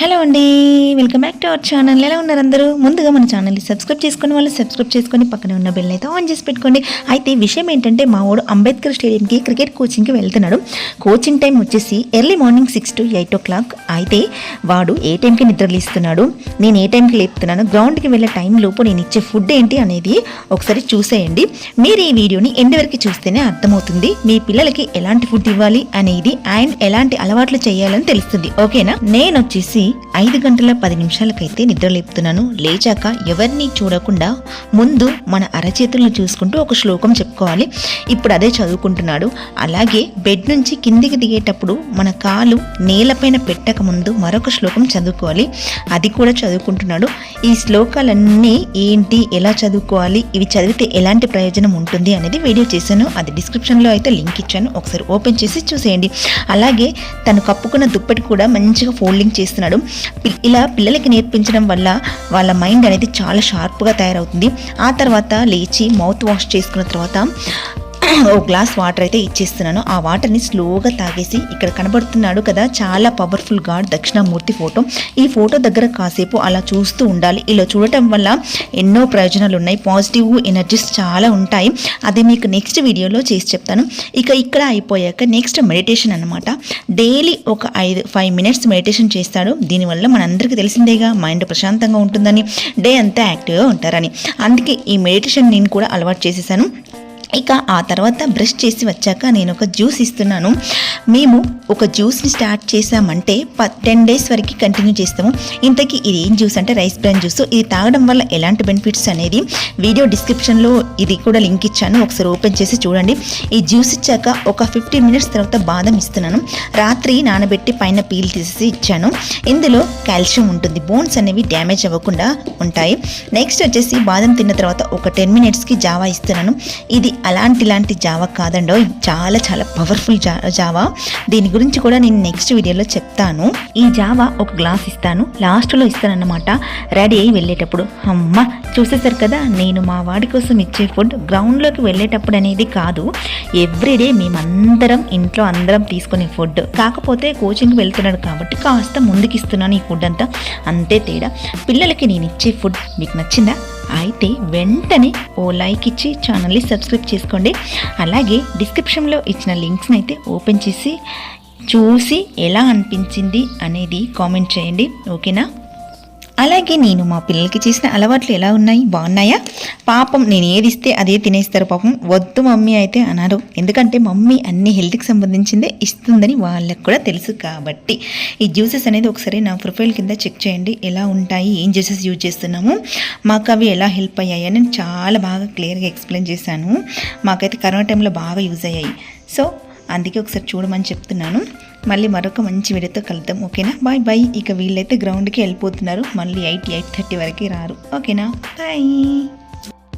Hello అండి welcome back to our channel ఎలా ఉన్నారు అందరూ? ముందుగా మన ఛానల్ని సబ్స్క్రైబ్ చేసుకుని వాళ్ళు సబ్స్క్రైబ్ చేసుకొని పక్కన ఉన్న బెల్ అయితే ఆన్ చేసి పెట్టుకోండి. అయితే విషయం ఏంటంటే మా వాడు అంబేద్కర్ స్టేడియంకి క్రికెట్ కోచింగ్కి వెళ్తున్నాడు. కోచింగ్ టైం వచ్చేసి early morning six to eight o'clock అయితే వాడు ఏ టైంకి నిద్రలేస్తున్నాడు నేను ఏ టైంకి లేపుతున్నాను? గ్రౌండ్కి వెళ్ళే టైం లోపు నేను ఇచ్చే ఫుడ్ ఏంటి అనేది ఒకసారి చూసేయండి. మీరు ఈ వీడియోని ఎండ్ వరకు చూస్తేనే అర్థమవుతుంది. మీ పిల్లలకి ఎలాంటి ఫుడ్ ఇవ్వాలి అనేది అండ్ ఎలాంటి అలవాట్లు చేయాలని తెలుస్తుంది. ఓకేనా నేను వచ్చేసి Mei ఐదు గంటల పది నిమిషాలకైతే నిద్ర లేపుతున్నాను లేచాక ఎవరిని చూడకుండా ముందు మన అరచేతులను చూసుకుంటూ ఒక శ్లోకం చెప్పుకోవాలి. ఇప్పుడు అదే చదువుకుంటున్నాడు. అలాగే బెడ్ నుంచి కిందికి దిగేటప్పుడు మన కాలు నేలపైన పెట్టక ముందు మరొక శ్లోకం చదువుకోవాలి. అది కూడా చదువుకుంటున్నాడు. ఈ శ్లోకాలన్నీ ఏంటి ఎలా చదువుకోవాలి ఇవి చదివితే ఎలాంటి ప్రయోజనం ఉంటుంది అనేది వీడియో చేశాను. అది డిస్క్రిప్షన్లో అయితే లింక్ ఇచ్చాను. ఒకసారి ఓపెన్ చేసి చూసేయండి. అలాగే తను కప్పుకున్న దుప్పటి కూడా మంచిగా ఫోల్డింగ్ చేస్తున్నాడు. ఇలా పిల్లలకి నేర్పించడం వల్ల వాళ్ళ మైండ్ అనేది చాలా షార్ప్గా తయారవుతుంది. ఆ తర్వాత లేచి మౌత్ వాష్ చేసుకున్న తర్వాత ఓ గ్లాస్ వాటర్ అయితే ఇచ్చేస్తున్నాను. ఆ వాటర్ని స్లోగా తాగేసి ఇక్కడ కనబడుతున్నాడు కదా చాలా పవర్ఫుల్ గాడ్ దక్షిణామూర్తి ఫోటో. ఈ ఫోటో దగ్గర కాసేపు అలా చూస్తూ ఉండాలి. ఇలా చూడటం వల్ల ఎన్నో ప్రయోజనాలు ఉన్నాయి. పాజిటివ్ ఎనర్జీస్ చాలా ఉంటాయి. అది మీకు నెక్స్ట్ వీడియోలో చేసి చెప్తాను. ఇక ఇక్కడ అయిపోయాక నెక్స్ట్ మెడిటేషన్ అనమాట డైలీ ఒక ఐదు ఫైవ్ మినిట్స్ మెడిటేషన్ చేస్తాడు. దీనివల్ల మనందరికీ తెలిసిందేగా మైండ్ ప్రశాంతంగా ఉంటుందని డే అంతా యాక్టివ్గా ఉంటారని. అందుకే ఈ మెడిటేషన్ నేను కూడా అలవాటు చేసేసాను. ఇక ఆ తర్వాత బ్రష్ చేసి వచ్చాక నేను ఒక జ్యూస్ ఇస్తున్నాను. మేము ఒక జ్యూస్ని స్టార్ట్ చేసామంటే ప టెన్ డేస్ వరకు కంటిన్యూ చేస్తాము. ఇంతకీ ఇది ఏం జ్యూస్ అంటే రైస్ బ్రాన్ జ్యూస్. ఇది తాగడం వల్ల ఎలాంటి బెనిఫిట్స్ అనేది వీడియో డిస్క్రిప్షన్లో ఇది కూడా లింక్ ఇచ్చాను. ఒకసారి ఓపెన్ చేసి చూడండి. ఈ జ్యూస్ ఇచ్చాక ఒక ఫిఫ్టీన్ మినిట్స్ తర్వాత బాదం ఇస్తున్నాను. రాత్రి నానబెట్టి పైన పీల్ తీసేసి ఇచ్చాను. ఇందులో కాల్షియం ఉంటుంది. బోన్స్ అనేవి డ్యామేజ్ అవ్వకుండా ఉంటాయి. నెక్స్ట్ వచ్చేసి బాదం తిన్న తర్వాత ఒక టెన్ మినిట్స్కి జావా ఇస్తున్నాను. ఇది అలాంటి ఇలాంటి జావా కాదండో. చాలా చాలా పవర్ఫుల్ జా జావా. దీని గురించి కూడా నేను నెక్స్ట్ వీడియోలో చెప్తాను. ఈ జావా ఒక గ్లాస్ ఇస్తాను. లాస్ట్లో ఇస్తానన్నమాట. రెడీ అయ్యి వెళ్ళేటప్పుడు. అమ్మ చూసేసారు కదా నేను మా వాడి కోసం ఇచ్చే ఫుడ్ గ్రౌండ్లోకి వెళ్ళేటప్పుడు అనేది కాదు. ఎవ్రీడే మేమందరం ఇంట్లో అందరం తీసుకునే ఫుడ్ కాకపోతే కోచింగ్ వెళ్తున్నాడు కాబట్టి కాస్త ముందుకు ఇస్తున్నాను ఈ ఫుడ్ అంతా. అంతే తేడా. పిల్లలకి నేను ఇచ్చే ఫుడ్ మీకు నచ్చిందా? అయితే వెంటనే ఓ లైక్ ఇచ్చి ఛానల్ని సబ్స్క్రైబ్ చేసుకోండి. అలాగే డిస్క్రిప్షన్లో ఇచ్చిన లింక్స్ని అయితే ఓపెన్ చేసి చూసి ఎలా అనిపించింది అనేది కామెంట్ చేయండి. ఓకేనా? అలాగే నేను మా పిల్లలకి చేసిన అలవాట్లు ఎలా ఉన్నాయి? బాగున్నాయా? పాపం నేను ఏది ఇస్తే అదే తినేస్తారు పాపం. వద్దు మమ్మీ అయితే అన్నారు. ఎందుకంటే మమ్మీ అన్ని హెల్త్కి సంబంధించిందే ఇస్తుందని వాళ్ళకి కూడా తెలుసు కాబట్టి. ఈ జ్యూసెస్ అనేది ఒకసారి నా ప్రొఫైల్ కింద చెక్ చేయండి. ఎలా ఉంటాయి? ఏం జ్యూసెస్ యూజ్ చేస్తున్నాము? మాకు అవి ఎలా హెల్ప్ అయ్యాయి? అని నేను చాలా బాగా క్లియర్గా ఎక్స్ప్లెయిన్ చేశాను. మాకైతే కరోనా టైంలో బాగా యూజ్ అయ్యాయి. సో అందుకే ఒకసారి చూడమని చెప్తున్నాను. మళ్ళీ మరొక మంచి వీడియోతో కలుద్దాం ఓకేనా? Bye bye. ఇక వీళ్ళైతే గ్రౌండ్కి వెళ్ళిపోతున్నారు. మళ్ళీ ఎయిట్ ఎయిట్ థర్టీ వరకు రారు. ఓకేనా? బాయ్